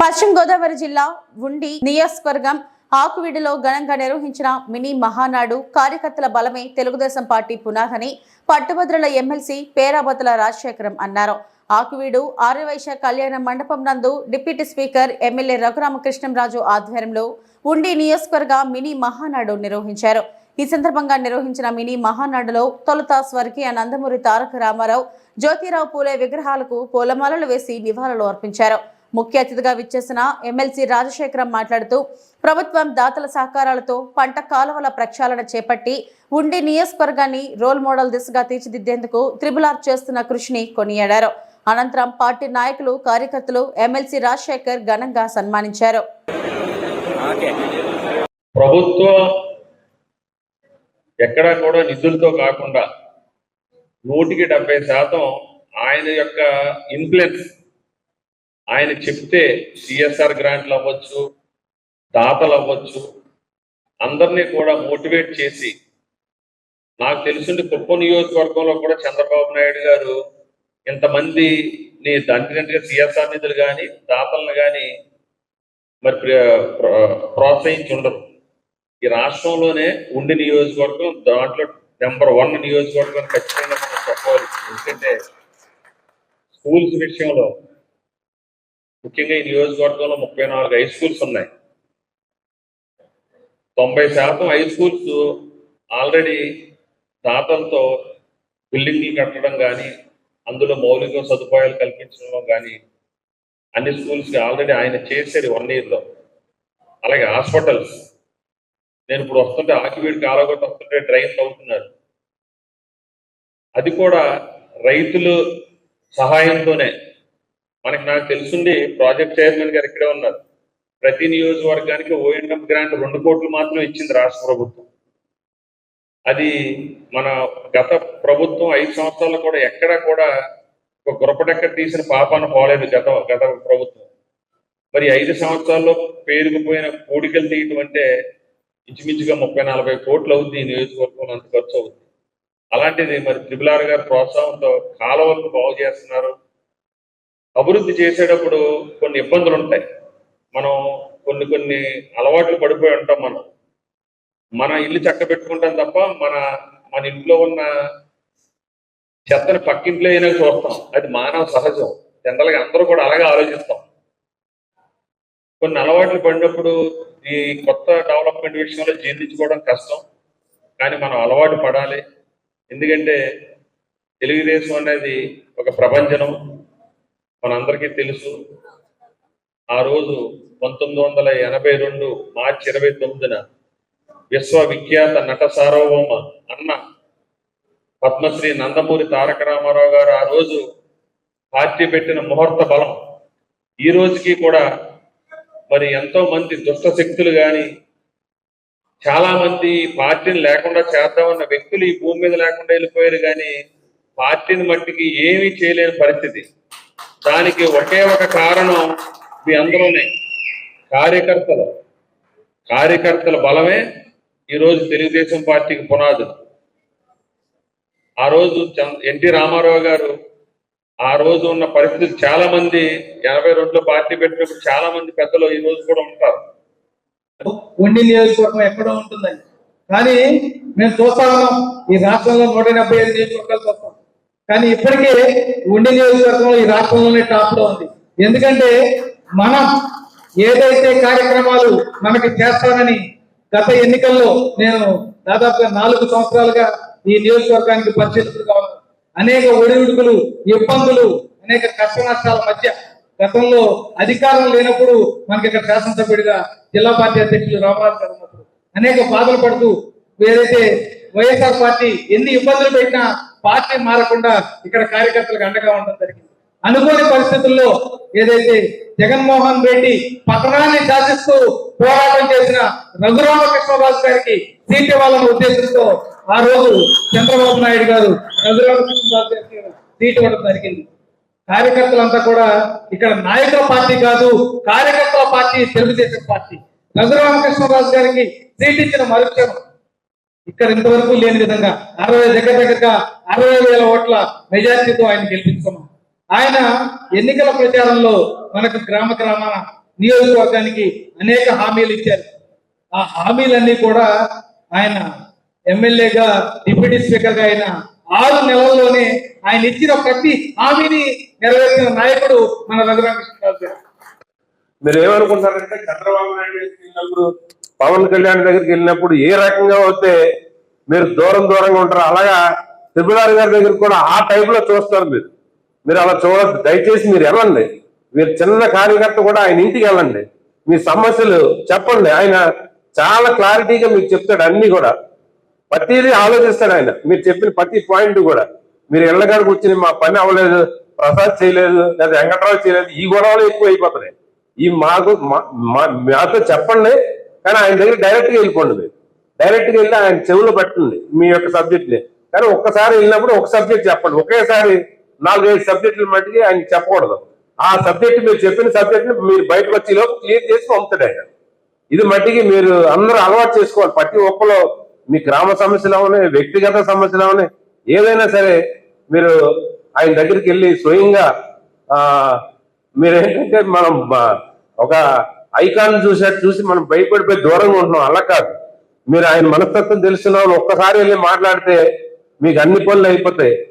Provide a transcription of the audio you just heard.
పశ్చిమ గోదావరి జిల్లా ఉండి నియోజకవర్గం ఆకువీడిలో ఘనంగా నిర్వహించిన మినీ మహానాడు కార్యకర్తల బలమే తెలుగుదేశం పార్టీ పునాదని పట్టుభద్రుల ఎమ్మెల్సీ పేరాబతుల రాజశేఖరం అన్నారు. ఆకువీడు ఆర్యవైశ్య కళ్యాణ మండపం నందు డిప్యూటీ స్పీకర్ ఎమ్మెల్యే రఘురామకృష్ణంరాజు ఆధ్వర్యంలో ఉండి నియోజకవర్గ మినీ మహానాడు నిర్వహించారు. ఈ సందర్భంగా నిర్వహించిన మినీ మహానాడులో తొలుత స్వర్గీయ నందమూరి తారక రామారావు జ్యోతిరావు పూలే విగ్రహాలకు పూలమాలలు వేసి నివాళులు అర్పించారు. ముఖ్య అతిథిగా విచ్చేసిన ఎమ్మెల్సీ రాజశేఖరం మాట్లాడుతూ ప్రభుత్వం దాతల సహకారాలతో పంట కాలువల ప్రక్షాళన చేపట్టి ఉండి నియోజకవర్గాన్ని రోల్ మోడల్ దిశగా తీర్చిదిద్దేందుకు త్రిబులార్ చేస్తున్న కృషిని కొనియాడారు. అనంతరం పార్టీ నాయకులు కార్యకర్తలు ఎమ్మెల్సీ రాజశేఖర్ ఘనంగా సన్మానించారు. ప్రభుత్వం ఎక్కడా కూడా నిధులతో కాకుండా నూటికి డెబ్బై శాతం ఆయన యొక్క ఇన్ఫ్లుయెన్స్ ఆయన చెప్తే సిఎస్ఆర్ గ్రాంట్లు అవ్వచ్చు దాతలు అవ్వచ్చు అందరినీ కూడా మోటివేట్ చేసి నాకు తెలిసింది కుప్ప నియోజకవర్గంలో కూడా చంద్రబాబు నాయుడు గారు ఇంతమందిని దండినట్టుగా సిఎస్ఆర్ నిధులు కానీ దాతలను కానీ మరి ప్ర- ప్రోత్సహించి ఉండరు ఈ రాష్ట్రంలోనే ఉండి నియోజకవర్గం దాంట్లో నెంబర్ వన్ నియోజకవర్గం ఖచ్చితంగా మనం చెప్పవలసింది. ఎందుకంటే స్కూల్స్ విషయంలో ముఖ్యంగా ఈ నియోజకవర్గంలో ముప్పై నాలుగు హై స్కూల్స్ ఉన్నాయి. తొంభై శాతం హై స్కూల్స్ ఆల్రెడీ దాతలతో బిల్డింగ్లు కట్టడం కానీ అందులో మౌలిక సదుపాయాలు కల్పించడం కానీ అన్ని స్కూల్స్కి ఆల్రెడీ ఆయన చేశారు వన్ ఇయర్లో అలాగే హాస్పిటల్స్ నేను ఇప్పుడు వస్తుంటే ఆకివీడికి ఆలగొట్టి వస్తుంటే డ్రైన్ అవుతున్నారు. అది కూడా రైతులు సహాయంతోనే మనకి నాకు తెలుసుండి ప్రాజెక్ట్ చైర్మన్ గారు ఇక్కడే ఉన్నారు. ప్రతి నియోజకవర్గానికి ఓఎన్ఎం గ్రాంట్ రెండు కోట్లు మాత్రం ఇచ్చింది రాష్ట్ర ప్రభుత్వం. అది మన గత ప్రభుత్వం ఐదు సంవత్సరాలు కూడా ఎక్కడా కూడా ఒక గురపటెక్కడ తీసిన పాపాన పోలేదు గత గత ప్రభుత్వం. మరి ఐదు సంవత్సరాల్లో పేరుకుపోయిన కోడికలు తీయటం అంటే ఇంచుమించుగా ముప్పై నలభై కోట్లు అవుతుంది ఈ నియోజకవర్గంలో అంత ఖర్చు అవుతుంది అలాంటిది మరి త్రిబులార్ గారి ప్రోత్సాహంతో కాలువలను బాగు చేస్తున్నారు. అభివృద్ధి చేసేటప్పుడు కొన్ని ఇబ్బందులు ఉంటాయి. మనం కొన్ని కొన్ని అలవాట్లు పడిపోయి ఉంటాం మనం. మన ఇల్లు చక్క పెట్టుకుంటాం తప్ప మన మన ఇంట్లో ఉన్న చెత్తని పక్కింట్లో అయినా చూస్తాం. అది మానవ సహజం. జనరల్గా అందరూ కూడా అలాగే ఆలోచిస్తాం. కొన్ని అలవాట్లు పడినప్పుడు ఈ కొత్త డెవలప్మెంట్ విషయంలో జీర్ణించుకోవడం కష్టం. కానీ మనం అలవాటు పడాలి. ఎందుకంటే తెలుగుదేశం అనేది ఒక ప్రపంచనం మనందరికీ తెలుసు. ఆ రోజు పంతొమ్మిది వందల ఎనభై రెండు మార్చి ఇరవై తొమ్మిదిన విశ్వవిఖ్యాత నట సార్వభౌమ అన్న పద్మశ్రీ నందమూరి తారక రామారావు గారు ఆ రోజు పార్టీ పెట్టిన ముహూర్త బలం. ఈ రోజుకి కూడా మరి ఎంతో మంది దుష్ట శక్తులు కానీ చాలా మంది పార్టీని లేకుండా చేద్దామన్న వ్యక్తులు ఈ భూమి మీద లేకుండా వెళ్ళిపోయారు కానీ పార్టీని మట్టికి ఏమీ చేయలేని పరిస్థితి. దానికి ఒకే ఒక కారణం మీ అందరూనే కార్యకర్తలు. కార్యకర్తల బలమే ఈరోజు తెలుగుదేశం పార్టీకి పునాదులు ఆ రోజు ఎన్టీ రామారావు గారు ఆ రోజు ఉన్న పరిస్థితులు చాలా మంది ఎనభై రెండులో పార్టీ పెట్టినప్పుడు చాలా మంది పెద్దలు ఈ రోజు కూడా ఉంటారు. ఉండి నియోజకవర్గం ఎక్కడో ఉంటుందండి. కానీ మేము చూస్తా ఉన్నాం. ఈ రాష్ట్రంలో నూట డెబ్బై ఐదు నియోజకవర్గాలు కానీ ఇప్పటికే ఉండి నియోజకవర్గం ఈ రాష్ట్రంలోనే టాప్లో ఉంది. ఎందుకంటే మనం ఏదైతే కార్యక్రమాలు మనకి చేస్తానని గత ఎన్నికల్లో నేను దాదాపుగా నాలుగు సంవత్సరాలుగా ఈ నియోజకవర్గానికి పరిశీలితులుగా ఉన్నాను. అనేక ఒడిదుడుకులు ఇబ్బందులు అనేక కష్ట నష్టాల మధ్య గతంలో అధికారం లేనప్పుడు మనకి ఇక్కడ శాసనసభ్యుడిగా జిల్లా పార్టీ అధ్యక్షులు రామరాజు గారు ఉన్నప్పుడు అనేక బాధలు పడుతూ ఏదైతే వైఎస్ఆర్ పార్టీ ఎన్ని ఇబ్బందులు పెట్టినా పార్టీ మారకుండా ఇక్కడ కార్యకర్తలకు అండగా ఉండడం జరిగింది. అనుకోని పరిస్థితుల్లో ఏదైతే జగన్మోహన్ రెడ్డి పతనాన్ని శాసిస్తూ పోరాటం చేసిన రఘురామకృష్ణరాజు గారికి సీట్ ఇవ్వాలన్న ఉద్దేశంతో ఆ రోజు చంద్రబాబు నాయుడు గారు రఘురామకృష్ణరాజు గారికి సీట్ ఇవ్వడం జరిగింది. కార్యకర్తలంతా కూడా ఇక్కడ నాయకుల పార్టీ కాదు కార్యకర్తల పార్టీ తెలుగుదేశం పార్టీ. రఘురామకృష్ణరాజు గారికి సీట్ ఇచ్చిన మరుక్షణం ఇక్కడ ఇంతవరకు లేని విధంగా అరవై దగ్గర దగ్గరగా అరవై వేల ఓట్ల మెజారిటీతో ఆయన గెలిపించుకున్నాం. ఆయన ఎన్నికల ప్రచారంలో మనకు గ్రామ గ్రామాన నియోజకవర్గానికి అనేక హామీలు ఇచ్చారు. ఆ హామీలన్నీ కూడా ఆయన ఎమ్మెల్యేగా డిప్యూటీ స్పీకర్గా ఆయన ఆరు నెలల్లోనే ఆయన ఇచ్చిన ప్రతి హామీని నెరవేర్చిన నాయకుడు మన రఘురామకృష్ణరాజు గారు. మీరు ఏమనుకుంటారంటే చంద్రబాబు నాయుడు పవన్ కళ్యాణ్ దగ్గరికి వెళ్ళినప్పుడు ఏ రకంగా వస్తే మీరు దూరం దూరంగా ఉంటారు అలాగా త్రిపురారి గారి దగ్గర కూడా ఆ టైపులో చూస్తారు మీరు. మీరు అలా చూడద్దు. దయచేసి మీరు వెళ్ళండి. మీరు చిన్న కార్యకర్త కూడా ఆయన ఇంటికి వెళ్ళండి. మీ సమస్యలు చెప్పండి. ఆయన చాలా క్లారిటీగా మీకు చెప్తాడు అన్ని కూడా. ప్రతిదీ ఆలోచిస్తాడు ఆయన. మీరు చెప్పిన ప్రతి పాయింట్ కూడా. మీరు ఎల్లగాడు కూర్చుని మా పని అవ్వలేదు ప్రసాద్ చేయలేదు లేదా వెంకట్రావు చేయలేదు ఈ గొడవలు ఎక్కువ అయిపోతున్నాయి ఈ మాకు మా- మా- మాతో చెప్పండి. కానీ ఆయన దగ్గర డైరెక్ట్గా వెళ్ళిపోండి మీరు. డైరెక్ట్ వెళ్ళి ఆయన చెవులు పట్టుంది మీ యొక్క సబ్జెక్ట్ని కానీ ఒక్కసారి వెళ్ళినప్పుడు ఒక సబ్జెక్ట్ చెప్పండి. ఒకేసారి నాలుగైదు సబ్జెక్టులు మట్టికి ఆయన చెప్పకూడదు. ఆ సబ్జెక్ట్ మీరు చెప్పిన సబ్జెక్ట్ని మీరు బయటకు వచ్చే లోపు క్లియర్ చేసి పంపుతాడు ఆయన. ఇది మట్టికి మీరు అందరూ అలవాటు చేసుకోవాలి. ప్రతి ఒక్కరు మీ గ్రామ సమస్యలు అవనే వ్యక్తిగత సమస్యలు అవనే ఏదైనా సరే మీరు ఆయన దగ్గరికి వెళ్ళి స్వయంగా మీరు ఏంటంటే మనం ఒక ఐకాన్ చూసేట్టు చూసి మనం భయపడిపోయి దూరంగా ఉంటున్నాం. అలా కాదు. మీరు ఆయన మనస్తత్వం తెలుసున్న వాళ్ళు ఒక్కసారి వెళ్ళి మాట్లాడితే మీకు అన్ని పనులు అయిపోతాయి.